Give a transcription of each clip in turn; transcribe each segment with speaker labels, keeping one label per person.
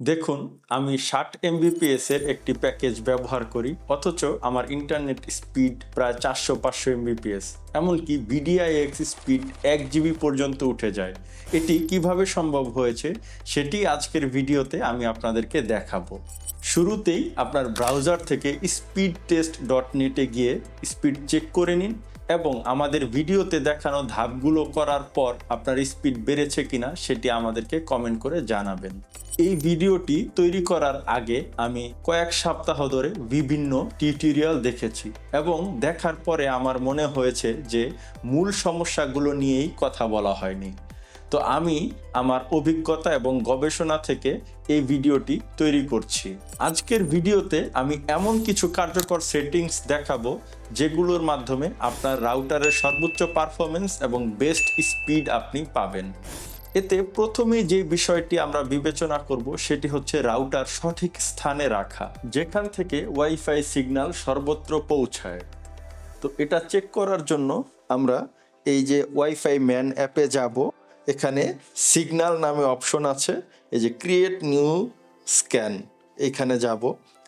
Speaker 1: দেখুন, আমি ষাট এমবিপিএস এর একটি প্যাকেজ ব্যবহার করি, অথচ আমার ইন্টারনেট স্পিড প্রায় চারশো পাঁচশো এমবিপিএস এমনকি বিডিআইএক্স স্পিড এক জিবি পর্যন্ত উঠে যায়। এটি কীভাবে সম্ভব হয়েছে, সেটি আজকের ভিডিওতে আমি আপনাদেরকে দেখাবো। শুরুতেই আপনার ব্রাউজার থেকে স্পিড টেস্ট ডট নেটে গিয়ে স্পিড চেক করে নিন এবং আমাদের ভিডিওতে দেখানো ধাপগুলো করার পর আপনার স্পিড বেড়েছে কিনা সেটি আমাদেরকে কমেন্ট করে জানাবেন। এই ভিডিওটি তৈরি করার আগে আমি কয়েক সপ্তাহ ধরে বিভিন্ন টিউটোরিয়াল দেখেছি এবং দেখার পরে আমার মনে হয়েছে যে মূল সমস্যাগুলো নিয়েই কথা বলা হয়নি। তো আমি আমার অভিজ্ঞতা এবং গবেষণা থেকে এই ভিডিওটি তৈরি করছি। আজকের ভিডিওতে আমি এমন কিছু কার্যকর সেটিংস দেখাবো যেগুলোর মাধ্যমে আপনার রাউটারের সর্বোচ্চ পারফরমেন্স এবং বেস্ট স্পিড আপনি পাবেন। এতে প্রথমে যে বিষয়টি আমরা বিবেচনা করব সেটি হচ্ছে রাউটার সঠিক স্থানে রাখা, যেখান থেকে ওয়াইফাই সিগন্যাল সর্বত্র পৌঁছায়। তো এটা চেক করার জন্য আমরা এই যে ওয়াইফাই ম্যান অ্যাপে যাব, এখানে সিগন্যাল নামে অপশন আছে, এই যে ক্রিয়েট নিউ স্ক্যান, এখানে যাব।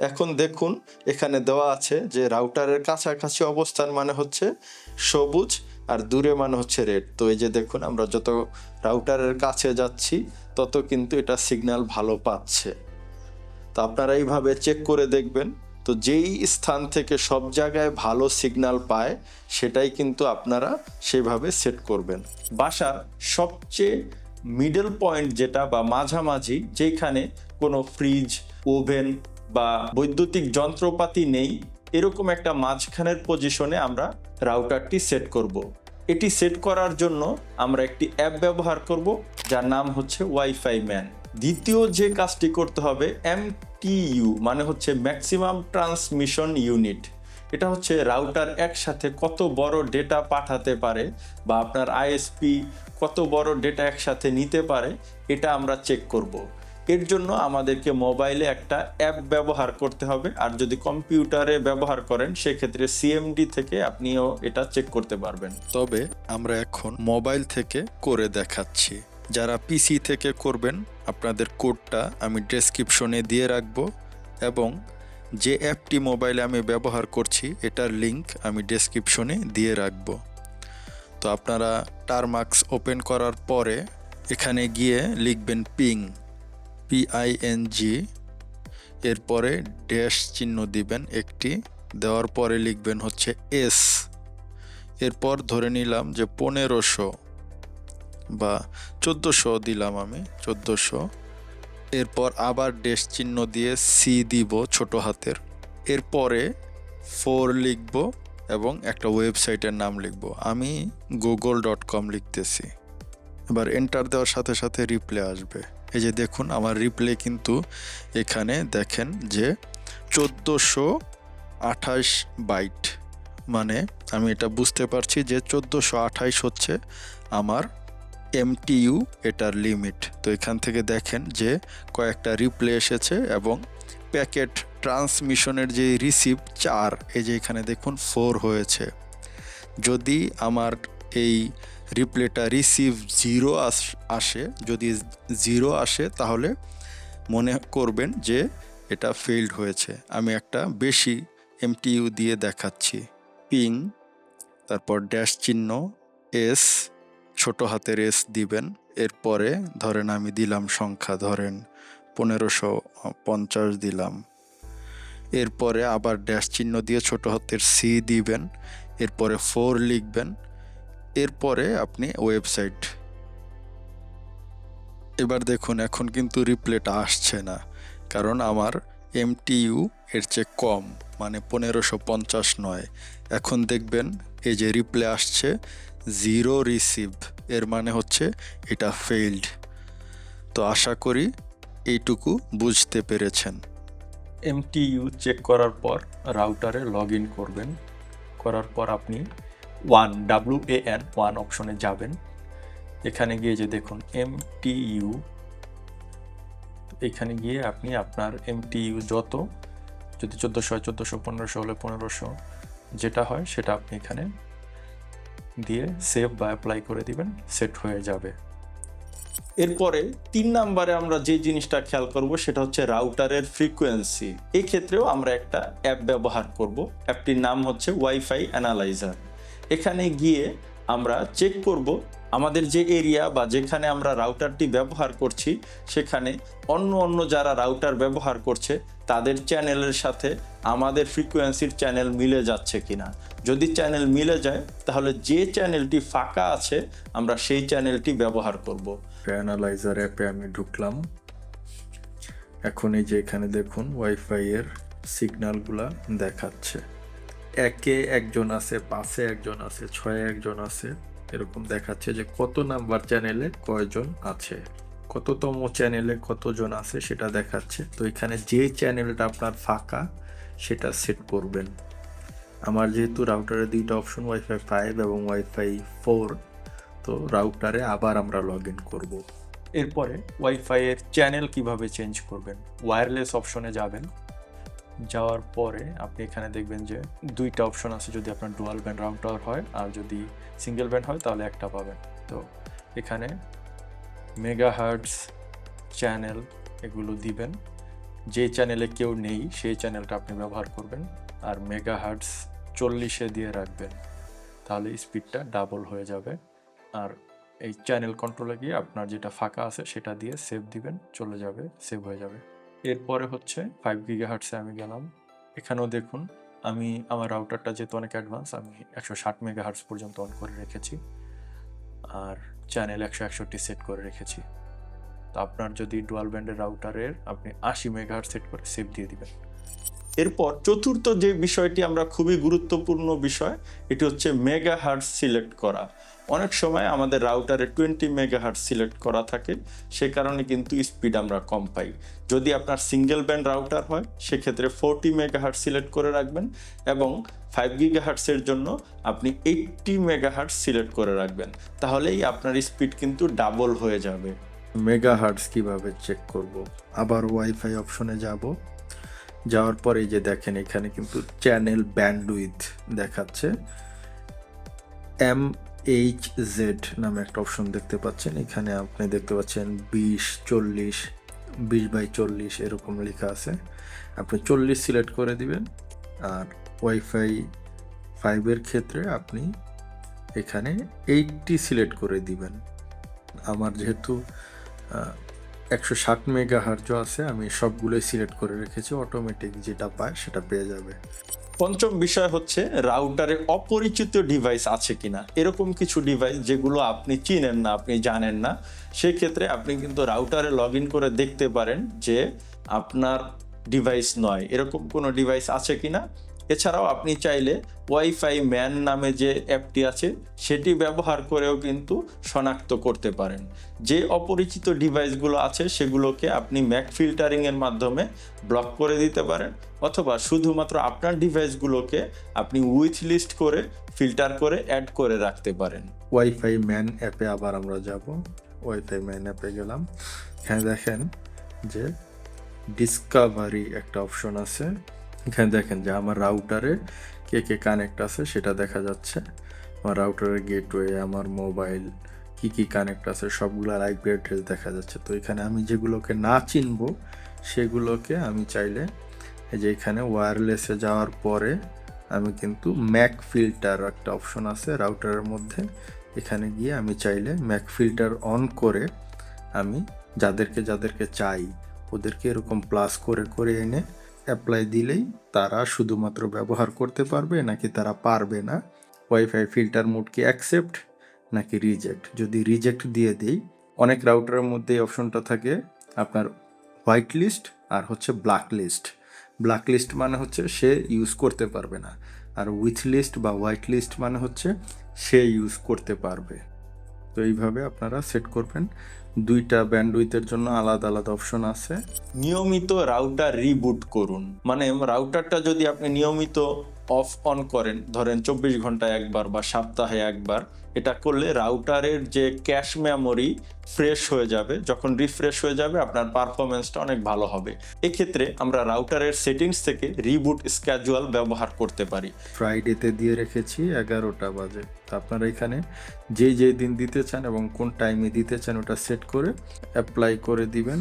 Speaker 1: এখন দেখুন, এখানে দেওয়া আছে যে রাউটারের কাছাকাছি অবস্থান মানে হচ্ছে সবুজ আর দূরে মানে হচ্ছে রেড তো এই যে দেখুন, আমরা যত রাউটারের কাছে যাচ্ছি, তত কিন্তু এটা সিগন্যাল ভালো পাচ্ছে। তো আপনারা এইভাবে চেক করে দেখবেন। তো যেই স্থান থেকে সব জায়গায় ভালো সিগন্যাল পায়, সেটাই কিন্তু আপনারা সেভাবে সেট করবেন। বাসার সবচেয়ে মিডল পয়েন্ট যেটা বা মাঝামাঝি যেখানে কোনো ফ্রিজ ওভেন বা বৈদ্যুতিক যন্ত্রপাতি নেই এরকম একটা মাঝখানের পজিশনে আমরা রাউটারটি সেট করব। এটি সেট করার জন্য আমরা একটি অ্যাপ ব্যবহার করব, যার নাম হচ্ছে ওয়াইফাই ম্যান দ্বিতীয় যে কাজটি করতে হবে এমটিইউ মানে হচ্ছে ম্যাক্সিমাম ট্রান্সমিশন ইউনিট এটা হচ্ছে রাউটার একসাথে কত বড় ডেটা পাঠাতে পারে বা আপনার আইএসপি কত বড় ডেটা একসাথে নিতে পারে, এটা আমরা চেক করব। এর জন্য আমাদেরকে মোবাইলে একটা অ্যাপ ব্যবহার করতে হবে। আর যদি কম্পিউটারে ব্যবহার করেন, সেক্ষেত্রে সিএমডি থেকে আপনিও এটা চেক করতে পারবেন।
Speaker 2: তবে আমরা এখন মোবাইল থেকে করে দেখাচ্ছি। যারা পিসি থেকে করবেন, আপনাদের কোডটা আমি ডেসক্রিপশনে দিয়ে রাখব এবং যে অ্যাপটি মোবাইলে আমি ব্যবহার করছি, এটার লিংক আমি ডেসক্রিপশনে দিয়ে রাখব। তো আপনারা টারমার্কস ওপেন করার পরে এখানে গিয়ে লিখবেন পিং পিআইএনজি এরপরে ড্যাশ চিহ্ন দিবেন একটি, দেওয়ার পরে লিখবেন হচ্ছে এস এরপর ধরে নিলাম যে পনেরোশো বা চোদ্দোশো দিলাম আমি, চোদ্দোশো। এরপর আবার ড্যাশ চিহ্ন দিয়ে সি দিব ছোট হাতের। এরপরে ফোর লিখব এবং একটা ওয়েবসাইটের নাম লিখব। আমি গুগল ডট কম লিখতেছি। এবার এন্টার দেওয়ার সাথে সাথে রিপ্লে আসবে। এই যে দেখুন, আমার রিপ্লে কিন্তু এখানে দেখেন যে চোদ্দোশো আঠাশ বাইট মানে আমি এটা বুঝতে পারছি যে চোদ্দোশো আঠাইশ হচ্ছে আমার এমটিইউ এটার লিমিট তো এখান থেকে দেখেন যে কয়েকটা রিপ্লে এসেছে এবং প্যাকেট ট্রান্সমিশনের যে রিসিভ চার, এই যে এখানে দেখুন ফোর হয়েছে। যদি আমার এই রিপ্লেটা রিসিভ জিরো আসে যদি জিরো আসে তাহলে মনে করবেন যে এটা ফেইল্ড হয়েছে। আমি একটা বেশি এমটিইউ দিয়ে দেখাচ্ছি। পিং, তারপর ড্যাশ চিহ্ন, এস, ছোট হাতের এস দিবেন। এরপরে ধরেন আমি দিলাম সংখ্যা, ধরেন পনেরোশো পঞ্চাশ দিলাম। এরপরে আবার ড্যাশ চিহ্ন দিয়ে ছোট হাতের সি দিবেন। এরপরে ফোর লিখবেন। এরপরে আপনি ওয়েবসাইট। এবার দেখুন, এখন কিন্তু রিপ্লেটা আসছে না, কারণ আমার এমটিইউ এর চেয়ে কম মানে পনেরোশো পঞ্চাশ নয়। এখন দেখবেন, এই যে রিপ্লে আসছে, জিরো রিসিভ, এর মানে হচ্ছে এটা ফেইল্ড। তো আশা করি এইটুকু বুঝতে পেরেছেন।
Speaker 1: এমটিইউ চেক করার পর রাউটারে লগ করবেন। করার পর আপনি one W A N one অপশনে যাবেন। এখানে গিয়ে যে দেখুন, এমটিইউ, এখানে গিয়ে আপনি আপনার এমটিইউ যত, যদি চোদ্দোশো হয় চোদ্দোশো, পনেরোশো হলে পনেরোশো যেটা হয় সেটা আপনি এখানে দিয়ে সেভ বা অ্যাপ্লাই করে দিবেন সেট হয়ে যাবে। এরপরে তিন নাম্বারে আমরা যে জিনিসটা খেয়াল করব সেটা হচ্ছে রাউটারের ফ্রিকোয়েন্সি এক্ষেত্রেও আমরা একটা অ্যাপ ব্যবহার করব। অ্যাপটির নাম হচ্ছে ওয়াইফাই অ্যানালাইজার এখানে গিয়ে আমরা চেক করব আমাদের যে এরিয়া বা যেখানে আমরা রাউটারটি ব্যবহার করছি, সেখানে অন্য অন্য যারা রাউটার ব্যবহার করছে, তাদের চ্যানেলের সাথে আমাদের ফ্রিকোয়েন্সির চ্যানেল মিলে যাচ্ছে কিনা। যদি চ্যানেল মিলে যায়, তাহলে যে চ্যানেলটি ফাঁকা আছে, আমরা সেই চ্যানেলটি ব্যবহার করব।
Speaker 2: অ্যানালাইজার অ্যাপে আমি ঢুকলাম। এখন এই যে এখানে দেখুন ওয়াইফাই এর সিগন্যালগুলা দেখাচ্ছে। একে একজন আছে, পাঁচে একজন আছে, ছয়ে একজন আছে, এরকম দেখাচ্ছে যে কত নাম্বার চ্যানেলে কয়জন আছে। কততম চ্যানেলে কতজন আছে সেটা দেখাচ্ছে। তো এখানে যে চ্যানেলটা আপনার ফাঁকা, সেটা সেট করবেন। আমার যেহেতু রাউটারে দুইটা অপশন ওয়াইফাই ফাইভ এবং ওয়াইফাই ফোর তো রাউটারে আবার আমরা লগ ইন করব।
Speaker 1: এরপরে ওয়াইফাইয়ের চ্যানেল কীভাবে চেঞ্জ করবেন? ওয়্যারলেস অপশনে যাবেন। যাওয়ার পরে আপনি এখানে দেখবেন যে দুইটা অপশন আছে যদি আপনার ডুয়াল ব্যান্ড রাউটার হয় আর যদি সিঙ্গেল ব্যান্ড হয় তাহলে একটা পাবেন। তো এখানে মেগা হার্টস চ্যানেল এগুলো দিবেন। যে চ্যানেলে কেউ নেই সেই চ্যানেলটা আপনি ব্যবহার করবেন আর মেগা হার্টস চল্লিশে দিয়ে রাখবেন। তাহলে স্পিডটা ডাবল হয়ে যাবে। আর এই চ্যানেল কন্ট্রোলে গিয়ে আপনার যেটা ফাঁকা আছে সেটা দিয়ে সেভ দিবেন, চলে যাবে সেভ হয়ে যাবে। এরপরে হচ্ছে ফাইভ গিগা হার্টসে আমি গেলাম। এখানেও দেখুন, আমি আমার রাউটারটা যেহেতু অনেক অ্যাডভান্স আমি একশো ষাট মেগা হার্টস পর্যন্ত অন করে রেখেছি। আর চ্যানেল একশো একষট্টি সেট করে রেখেছি। তো আপনার যদি ডুয়াল ব্যান্ডের রাউটারের আপনি আশি মেগা হার্টস সেট করে সেভ দিয়ে দিবেন। এরপর চতুর্থ যে বিষয়টি আমরা খুবই গুরুত্বপূর্ণ বিষয়, এটি হচ্ছে মেগা হার্টস সিলেক্ট করা। অনেক সময় আমাদের রাউটারে টোয়েন্টি মেগা হার্টস সিলেক্ট করা থাকে, সে কারণে কিন্তু স্পিড আমরা কম পাই। যদি আপনার সিঙ্গেল ব্যান্ড রাউটার হয়, সেক্ষেত্রে ফোরটি মেগা হার্টস সিলেক্ট করে রাখবেন এবং ফাইভ গিগা হার্টসের জন্য আপনি এইটটি মেগা হার্টস সিলেক্ট করে রাখবেন। তাহলেই আপনার স্পিড কিন্তু ডাবল হয়ে যাবে।
Speaker 2: মেগা হার্টস কীভাবে চেক করব? আবার ওয়াইফাই অপশনে যাব। যাওয়ার পরে যে দেখেন, এখানে কিন্তু চ্যানেল ব্যান্ডউইথ দেখাচ্ছে। এম এইচ জেড নামে একটা অপশন দেখতে পাচ্ছেন। এখানে আপনি দেখতে পাচ্ছেন বিশ, চল্লিশ, বিশ বাই চল্লিশ এরকম লেখা আছে। আপনি চল্লিশ সিলেক্ট করে দিবেন আর ওয়াইফাই ফাইভের ক্ষেত্রে আপনি এখানে এইটটি সিলেক্ট করে দিবেন। আমার যেহেতু একশো ষাট মেগা হার্জ আছে, আমি সবগুলোই সিলেক্ট করে রেখেছি অটোমেটিক যেটা পায় সেটা পেয়ে যাবে।
Speaker 1: পঞ্চম বিষয় হচ্ছে রাউটারে অপরিচিত ডিভাইস আছে কিনা। এরকম কিছু ডিভাইস যেগুলো আপনি চিনেন না, আপনি জানেন না, সেক্ষেত্রে আপনি কিন্তু রাউটারে লগ করে দেখতে পারেন যে আপনার ডিভাইস নয়। এরকম কোনো ডিভাইস আছে কিনা? এছাড়াও আপনি চাইলে ওয়াইফাই ম্যান নামে যে অ্যাপটি আছে, সেটি ব্যবহার করেও কিন্তু শনাক্ত করতে পারেন। যে অপরিচিত ডিভাইসগুলো আছে, সেগুলোকে আপনি ম্যাক ফিল্টারিংয়ের মাধ্যমে ব্লক করে দিতে পারেন, অথবা শুধুমাত্র আপনার ডিভাইসগুলোকে আপনি উইথ লিস্ট করে ফিল্টার করে অ্যাড করে রাখতে পারেন।
Speaker 2: ওয়াইফাই ম্যান অ্যাপে আবার আমরা যাব। ওয়াইফাই ম্যান অ্যাপে গেলাম। এখানে দেখেন যে ডিসকাভারি একটা অপশন আছে। এখানে দেখেন যে আমার রাউটারে কে কে কানেক্ট আছে, সেটা দেখা যাচ্ছে। আমার রাউটারের গেটওয়ে আমার মোবাইল কি কি কানেক্ট আছে সবগুলোর আইপি অ্যাড্রেস দেখা যাচ্ছে। তো এখানে আমি যেগুলোকে না চিনব, সেগুলোকে আমি চাইলে এই যে এখানে ওয়্যারলেসে যাওয়ার পরে আমি কিন্তু ম্যাক ফিল্টার একটা অপশন আছে রাউটারের মধ্যে। এখানে গিয়ে আমি চাইলে ম্যাক ফিল্টার অন করে আমি যাদেরকে যাদেরকে চাই, ওদেরকে এরকম প্লাস করে করে এনে অ্যাপ্লাই দিলেই তারা শুধুমাত্র ব্যবহার করতে পারবে নাকি তারা পারবে না? ওয়াইফাই ফিল্টার মোড কি অ্যাকসেপ্ট নাকি রিজেক্ট যদি রিজেক্ট দিয়ে দেই, অনেক রাউটারের মধ্যে এই অপশনটা থাকে আপনার হোয়াইট লিস্ট আর হচ্ছে ব্ল্যাক লিস্ট ব্ল্যাক লিস্ট মানে হচ্ছে সে ইউজ করতে পারবে না। আর উইথ লিস্ট বা হোয়াইট লিস্ট মানে হচ্ছে সে ইউজ করতে পারবে। তো এইভাবে আপনারা সেট করবেন। দুইটা ব্যান্ডউইথের জন্য আলাদা আলাদা অপশন আছে।
Speaker 1: নিয়মিত রাউটার রিবুট করুন। মানে রাউটারটা যদি আপনি নিয়মিত অফ অন করেন, ধরেন চব্বিশ ঘন্টায় একবার বা সপ্তাহে একবার এটা করলে রাউটারের যে ক্যাশ মেমোরি ফ্রেশ হয়ে যাবে, যখন রিফ্রেশ হয়ে যাবে, আপনার পারফরমেন্সটা অনেক ভালো হবে। এক্ষেত্রে আমরা রাউটারের সেটিংস থেকে রিবুট স্ক্যাজুয়াল ব্যবহার করতে পারি।
Speaker 2: ফ্রাইডেতে দিয়ে রেখেছি, এগারোটা বাজে। তো আপনারা এখানে যে যে দিন দিতে চান এবং কোন টাইমে দিতে চান, ওটা সেট করে অ্যাপ্লাই করে দিবেন।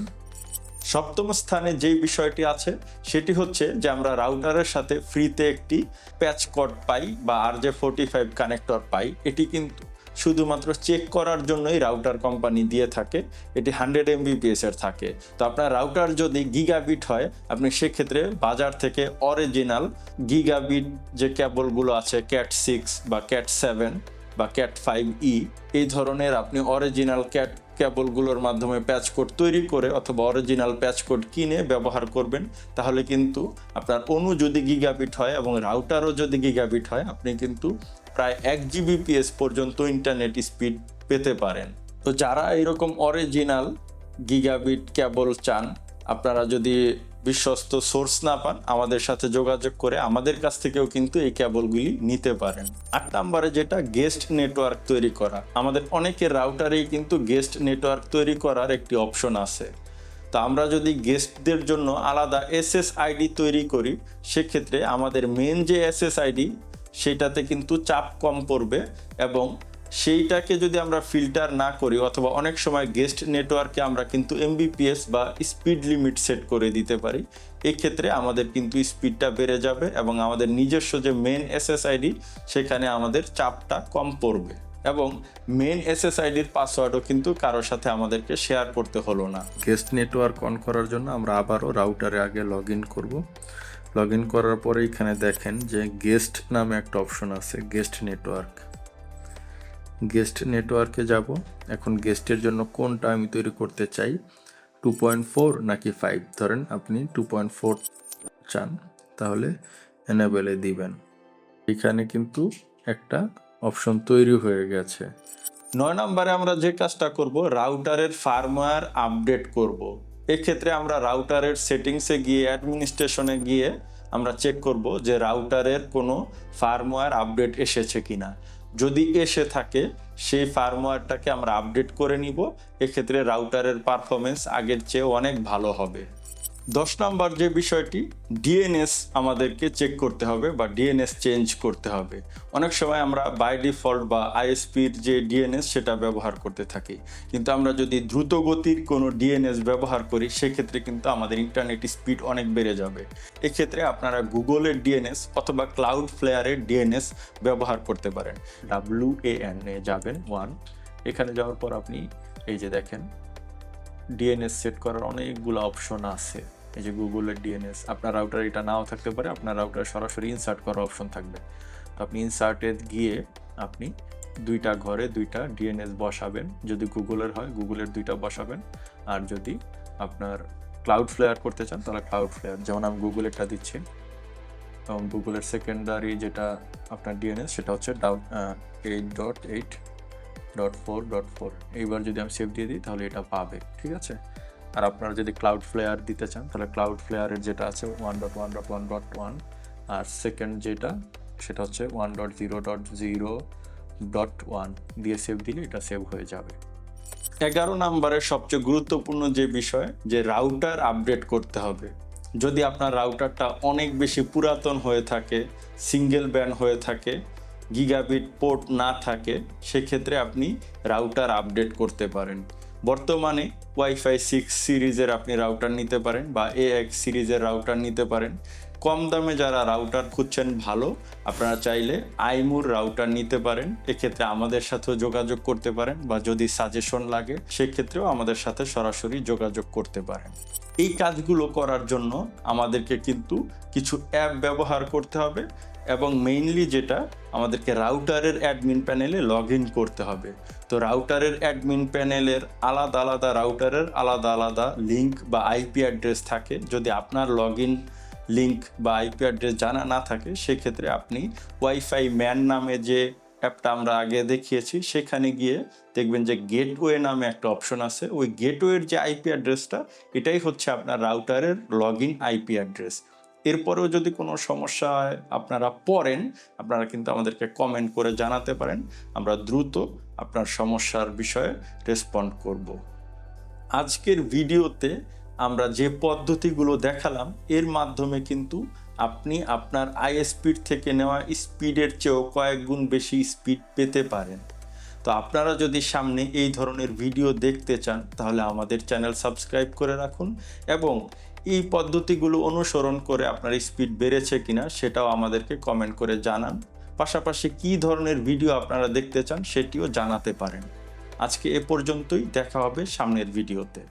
Speaker 1: সপ্তম স্থানে যেই বিষয়টি আছে, সেটি হচ্ছে যে আমরা রাউটারের সাথে ফ্রিতে একটি প্যাচ কড পাই বা R J forty five connector পাই। এটি কিন্তু শুধুমাত্র চেক করার জন্যই রাউটার কোম্পানি দিয়ে থাকে। এটি হান্ড্রেড এমবিপিএস এর থাকে। তো আপনার রাউটার যদি গিগাবিট হয়, আপনি সেক্ষেত্রে বাজার থেকে অরিজিনাল গিগাবিট যে কেবলগুলো আছে ক্যাট সিক্স বা ক্যাট সেভেন বা ক্যাট ফাইভ ই এই ধরনের আপনি অরিজিনাল ক্যাট কেবলগুলোর মাধ্যমে প্যাচ কোড তৈরি করে অথবা অরিজিনাল প্যাচ কোড কিনে ব্যবহার করবেন, তাহলে কিন্তু আপনার অনু যদি গিগাবিট হয় এবং রাউটারও যদি গিগাবিট হয়, আপনি কিন্তু প্রায় এক জিবিপিএস পর্যন্ত ইন্টারনেট স্পিড পেতে পারেন। তো যারা এরকম অরিজিনাল গিগাবিট ক্যাবল চান, আপনারা যদি বিশ্বস্ত সোর্স না পান, আমাদের সাথে যোগাযোগ করে আমাদের কাছ থেকেও কিন্তু এই কেবলগুলি নিতে পারেন। আট নম্বরে যেটা গেস্ট নেটওয়ার্ক তৈরি করা। আমাদের অনেকের রাউটারেই কিন্তু গেস্ট নেটওয়ার্ক তৈরি করার একটি অপশন আছে। তো আমরা যদি গেস্টদের জন্য আলাদা এসএসআইডি তৈরি করি, সেক্ষেত্রে আমাদের মেন যে এসএসআইডি সেটাতে কিন্তু চাপ কম পড়বে এবং সেইটাকে যদি আমরা ফিল্টার না করি, অথবা অনেক সময় গেস্ট নেটওয়ার্কে আমরা কিন্তু এমবিপিএস বা স্পিড লিমিট সেট করে দিতে পারি, এক্ষেত্রে আমাদের কিন্তু স্পিডটা বেড়ে যাবে এবং আমাদের নিজস্ব যে মেন এসএসআইডি সেখানে আমাদের চাপটা কম পড়বে। এবং মেন এসএসআইডির পাসওয়ার্ডও কিন্তু কারোর সাথে আমাদেরকে শেয়ার করতে হলো না।
Speaker 2: গেস্ট নেটওয়ার্ক অন করার জন্য আমরা আবারও রাউটারে আগে লগ ইন করব। লগ ইন করার পরে এখানে দেখেন যে গেস্ট নামে একটা অপশন আছে গেস্ট নেটওয়ার্ক গেস্ট নেটওয়ার্কে যাব। এখন গেস্টের জন্য কোনটা আমি তৈরি করতে চাই? টু পয়েন্ট ফোর নাকি ফাইভ ধরেন আপনি টু পয়েন্ট ফোর চান, তাহলে এনেবেলে দিবেন। এখানে কিন্তু একটা অপশন তৈরি হয়ে গেছে।
Speaker 1: নয় নম্বরে আমরা যে কাজটা করব রাউটারের ফার্মওয়্যার আপডেট করব। এক্ষেত্রে আমরা রাউটারের সেটিংসে গিয়ে অ্যাডমিনিস্ট্রেশনে গিয়ে আমরা চেক করব যে রাউটারের কোনো ফার্মওয়্যার আপডেট এসেছে কিনা। যদি এসে থাকে, সেই ফার্মওয়্যারটাকে আমরা আপডেট করে নিব। এক্ষেত্রে রাউটারের পারফরমেন্স আগের চেয়ে অনেক ভালো হবে। দশ নম্বর যে বিষয়টি ডিএনএস আমাদেরকে চেক করতে হবে বা ডিএনএস চেঞ্জ করতে হবে। অনেক সময় আমরা বাই ডিফল্ট বা আইএসপির যে ডিএনএস সেটা ব্যবহার করতে থাকি। কিন্তু আমরা যদি দ্রুত গতির কোনো ডিএনএস ব্যবহার করি, সেক্ষেত্রে কিন্তু আমাদের ইন্টারনেট স্পিড অনেক বেড়ে যাবে। এক্ষেত্রে আপনারা গুগলের ডিএনএস অথবা ক্লাউড ফ্লেয়ারের ডিএনএস ব্যবহার করতে পারেন। ডাব্লিউ এ এন এ যাবেন ওয়ান এখানে যাওয়ার পর আপনি এই যে দেখেন ডিএনএস সেট করার অনেকগুলো অপশন আছে। এই যে গুগলের ডিএনএস আপনার রাউটার এটা নাও থাকতে পারে, আপনার রাউটার সরাসরি ইনসার্ট করার অপশন থাকবে। তো আপনি ইনসার্টে গিয়ে আপনি দুইটা ঘরে দুইটা ডিএনএস বসাবেন, যদি গুগলের হয় গুগলের দুইটা বসাবেন, আর যদি আপনার ক্লাউড ফ্লেয়ার করতে চান তাহলে ক্লাউড ফ্লেয়ার যেমন আমি গুগলেরটা দিচ্ছি। এবং গুগলের সেকেন্ডারি যেটা আপনার ডিএনএস সেটা হচ্ছে doubt eight dot eight dot four dot four এইবার যদি আমি সেভ দিয়ে দিই তাহলে এটা পাবে, ঠিক আছে? আর আপনারা যদি ক্লাউড ফ্লেয়ার দিতে চান, তাহলে ক্লাউড ফ্লেয়ারের যেটা আছে one dot one dot one dot one আর সেকেন্ড যেটা, সেটা হচ্ছে one dot zero dot zero dot one দিয়ে সেভ দিলে এটা সেভ হয়ে যাবে। এগারো নম্বরের সবচেয়ে গুরুত্বপূর্ণ যে বিষয়, যে রাউটার আপডেট করতে হবে। যদি আপনার রাউটারটা অনেক বেশি পুরাতন হয়ে থাকে সিঙ্গেল ব্যান্ড হয়ে থাকে গিগাবিট পোর্ট না থাকে, সেক্ষেত্রে আপনি রাউটার আপডেট করতে পারেন। বর্তমানে ওয়াইফাই সিক্স সিরিজের আপনি রাউটার নিতে পারেন বা এ এক্স সিরিজের রাউটার নিতে পারেন। কম দামে যারা রাউটার খুঁজছেন ভালো, আপনারা চাইলে আইমুর রাউটার নিতে পারেন। এক্ষেত্রে আমাদের সাথেও যোগাযোগ করতে পারেন বা যদি সাজেশন লাগে, সেক্ষেত্রেও আমাদের সাথে সরাসরি যোগাযোগ করতে পারেন। এই কাজগুলো করার জন্য আমাদেরকে কিন্তু কিছু অ্যাপ ব্যবহার করতে হবে। এবং মেইনলি যেটা আমাদেরকে রাউটারের অ্যাডমিন প্যানেলে লগ ইন করতে হবে। তো রাউটারের অ্যাডমিন প্যানেলের আলাদা আলাদা রাউটারের আলাদা আলাদা লিঙ্ক বা আইপি অ্যাড্রেস থাকে। যদি আপনার লগ ইন লিঙ্ক বা আইপি অ্যাড্রেস জানা না থাকে, সেক্ষেত্রে আপনি ওয়াইফাই ম্যান নামে যে অ্যাপটা আমরা আগে দেখিয়েছি, সেখানে গিয়ে দেখবেন যে গেটওয়ে নামে একটা অপশন আছে। ওই গেটওয়ের যে আইপি অ্যাড্রেসটা এটাই হচ্ছে আপনার রাউটারের লগ ইন আইপি অ্যাড্রেস এরপরেও যদি কোনো সমস্যায় আপনারা পড়েন, আপনারা কিন্তু আমাদেরকে কমেন্ট করে জানাতে পারেন। আমরা দ্রুত আপনার সমস্যার বিষয়ে রেসপন্ড করব। আজকের ভিডিওতে আমরা যে পদ্ধতিগুলো দেখালাম, এর মাধ্যমে কিন্তু আপনি আপনার আইএসপির থেকে নেওয়া স্পিডের চেয়েও কয়েক গুণ বেশি স্পিড পেতে পারেন। তো আপনারা যদি সামনে এই ধরনের ভিডিও দেখতে চান, তাহলে আমাদের চ্যানেল সাবস্ক্রাইব করে রাখুন এবং এই পদ্ধতিগুলো অনুসরণ করে আপনার স্পিড বেড়েছে কিনা সেটাও আমাদেরকে কমেন্ট করে জানান। পাশাপাশি কি ধরনের ভিডিও আপনারা দেখতে চান সেটিও জানাতে পারেন। আজকে এ পর্যন্তই, দেখা হবে সামনের ভিডিওতে।